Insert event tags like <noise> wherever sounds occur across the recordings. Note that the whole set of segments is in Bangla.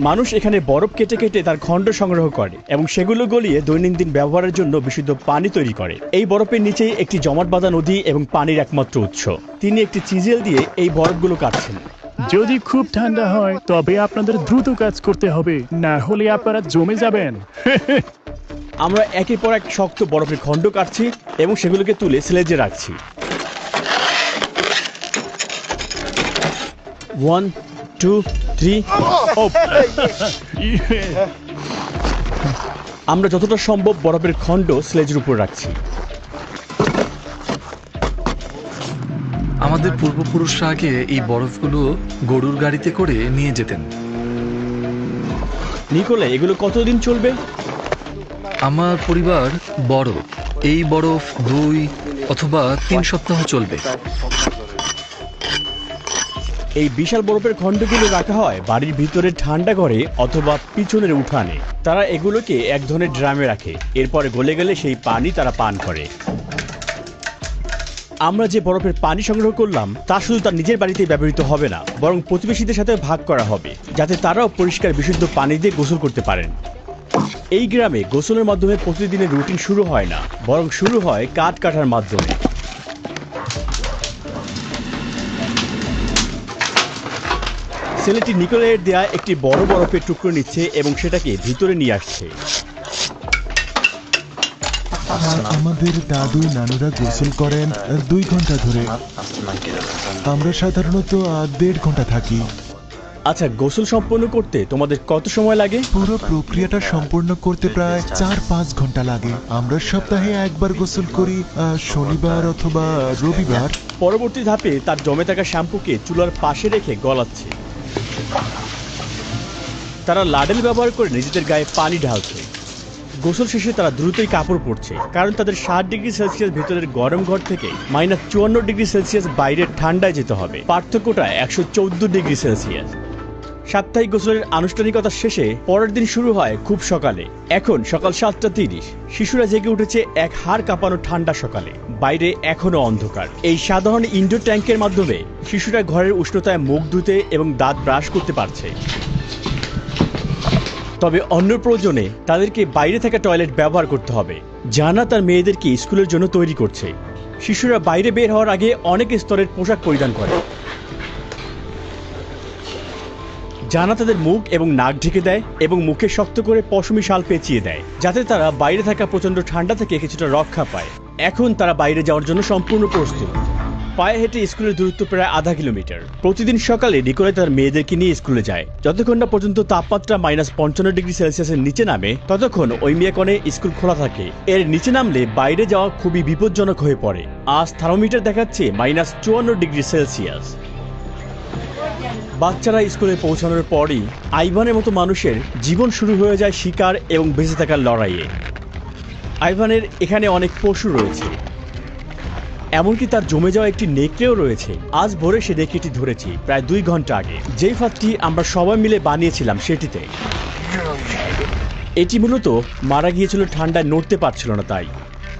মানুষ এখানে বরফ কেটে কেটে তার খণ্ড সংগ্রহ করে এবং সেগুলো গলিয়ে দৈনন্দিন ব্যবহারের জন্য বিশুদ্ধ পানি তৈরি করে। এই বরফের নিচেই একটি জমাট বাঁধা নদী এবং পানির একমাত্র উৎস। তিনি একটি চিজেল দিয়ে এই বরফগুলো কাটছেন। যদি খুব ঠান্ডা হয় তবে আপনাদের দ্রুত কাজ করতে হবে না হলে আপনারা জমে যাবেন। <laughs> আমরা একের পর এক শক্ত বরফের খণ্ড কাটছি এবং সেগুলোকে তুলে স্লেজে রাখছি। ওয়ান টু ইয়ে, আমরা যতটা সম্ভব বরফের খণ্ড স্লেজের উপর রাখছি। আমাদের পূর্বপুরুষরা আগে এই বরফগুলো গরুর গাড়িতে করে নিয়ে যেতেন। নিকোলে এগুলো কতদিন চলবে? আমার পরিবার বড়। এই বরফ দুই অথবা তিন সপ্তাহ চলবে। এই বিশাল বরফের খণ্ডগুলো রাখা হয় বাড়ির ভিতরে ঠান্ডা ঘরে অথবা পিছনের উঠানে। তারা এগুলোকে এক ধরনের ড্রামে রাখে। এরপরে গলে গেলে সেই পানি তারা পান করে। আমরা যে বরফের পানি সংগ্রহ করলাম, তা শুধু তার নিজের বাড়িতেই ব্যবহৃত হবে না, বরং প্রতিবেশীদের সাথে ভাগ করা হবে, যাতে তারাও পরিষ্কার বিশুদ্ধ পানি দিয়ে গোসল করতে পারেন। এই গ্রামে গোসলের মাধ্যমে প্রতিদিনের রুটিন শুরু হয় না, বরং শুরু হয় কাঠ কাটার মাধ্যমে। ছেলেটি নিকোলের দেয়া একটি বড় বরফের টুকরো নিচ্ছে এবং সেটাকে ভিতরে নিয়ে আসছে। আমাদের দাদু নানুরা গোসল করেন দুই ঘণ্টা ধরে। আমরা সাধারণত দেড় ঘণ্টা থাকি। আচ্ছা গোসল সম্পন্ন করতে তোমাদের কত সময় লাগে? পুরো প্রক্রিয়াটা সম্পূর্ণ করতে প্রায় চার পাঁচ ঘণ্টা লাগে। আমরা সপ্তাহে একবার গোসল করি শনিবার অথবা রবিবার। পরবর্তী ধাপে তার জমে থাকা শ্যাম্পুকে চুলার পাশে রেখে গলাচ্ছে। তারা লাডেল ব্যবহার করে নিজেদের গায়ে পানি ঢালছে। গোসল শেষে তারা দ্রুতই কাপড় পরছে, কারণ তাদের ষাট ডিগ্রি সেলসিয়াস ভেতরের গরম ঘর থেকে মাইনাস চুয়ান্ন ডিগ্রি সেলসিয়াস বাইরের ঠান্ডায় যেতে হবে। পার্থক্যটা একশো চৌদ্দ ডিগ্রি সেলসিয়াস। সাপ্তাহিক গোসলের আনুষ্ঠানিকতা শেষে পরের দিন শুরু হয় খুব সকালে। এখন সকাল সাতটা তিরিশ, শিশুরা জেগে উঠেছে এক হাড় কাঁপানো ঠান্ডা সকালে। বাইরে এখনও অন্ধকার। এই সাধারণ ইনডোর ট্যাঙ্কের মাধ্যমে শিশুরা ঘরের উষ্ণতায় মুখ ধুতে এবং দাঁত ব্রাশ করতে পারছে। তবে অন্য প্রয়োজনে তাদেরকে বাইরে থাকা টয়লেট ব্যবহার করতে হবে। জানা তার মেয়েদেরকে স্কুলের জন্য তৈরি করছে। শিশুরা বাইরে বের হওয়ার আগে অনেক স্তরের পোশাক পরিধান করে। জানা তাদের মুখ এবং নাক ঢেকে দেয় এবং মুখে শক্ত করে পশমি শাল পেঁচিয়ে দেয়, যাতে তারা বাইরে থাকা প্রচণ্ড ঠান্ডা থেকে কিছুটা রক্ষা পায়। এখন তারা বাইরে যাওয়ার জন্য সম্পূর্ণ প্রস্তুত। পায়ে হেঁটে স্কুলের দূরত্ব প্রায় আধা কিলোমিটার। প্রতিদিন সকালে নিকোলাই তার মেয়েদেরকে নিয়ে স্কুলে যায়। যতক্ষণ না পর্যন্ত তাপমাত্রা মাইনাস পঞ্চান্ন ডিগ্রি সেলসিয়াসের নিচে নামে, ততক্ষণ ওই মেয়েকনে স্কুল খোলা থাকে। এর নিচে নামলে বাইরে যাওয়া খুবই বিপজ্জনক হয়ে পড়ে। আজ থার্মোমিটার দেখাচ্ছে মাইনাস চুয়ান্ন ডিগ্রি সেলসিয়াস। বাচ্চারা স্কুলে পৌঁছানোর পরই আইভানের মতো মানুষের জীবন শুরু হয়ে যায় শিকার এবং বেঁচে থাকার লড়াইয়ে। আইভানের এখানে অনেক পশু রয়েছে। এমনকি তার জমে যাওয়া একটি নেকড়েও রয়েছে। আজ ভোরে সে নেকড়েটি ধরেছি, প্রায় দুই ঘণ্টা আগে। যেই ফাঁদটি আমরা সবাই মিলে বানিয়েছিলাম সেটিতে। এটি মূলত মারা গিয়েছিল ঠান্ডায় নড়তে পারছিল না তাই।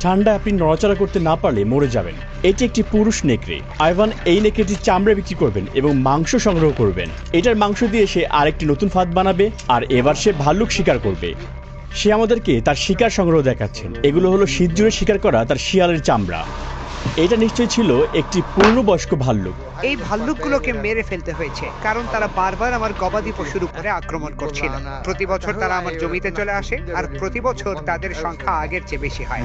ঠান্ডায় আপনি নড়াচড়া করতে না পারলে মরে যাবেন। এটি একটি পুরুষ নেকড়ে। আইভান এই নেকড়েটির চামড়া বিক্রি করবেন এবং মাংস সংগ্রহ করবেন। এটার মাংস দিয়ে সে আরেকটি নতুন ফাঁদ বানাবে আর এবার সে ভাল্লুক শিকার করবে। সে আমাদেরকে তার শিকার সংগ্রহ দেখাচ্ছেন। এগুলো হলো শীত জুড়ে শিকার করা তার শিয়ালের চামড়া। এটা নিশ্চয়ই ছিল একটি পূর্ণবয়স্ক ভাল্লুক। এই ভাল্লুকগুলোকে মেরে ফেলতে হয়েছে, কারণ তারা বারবার আমার গবাদি পশুর উপরে আক্রমণ করছিল। প্রতি বছর তারা আমার জমিতে চলে আসে, আর প্রতি বছর তাদের সংখ্যা আগের চেয়ে বেশি হয়।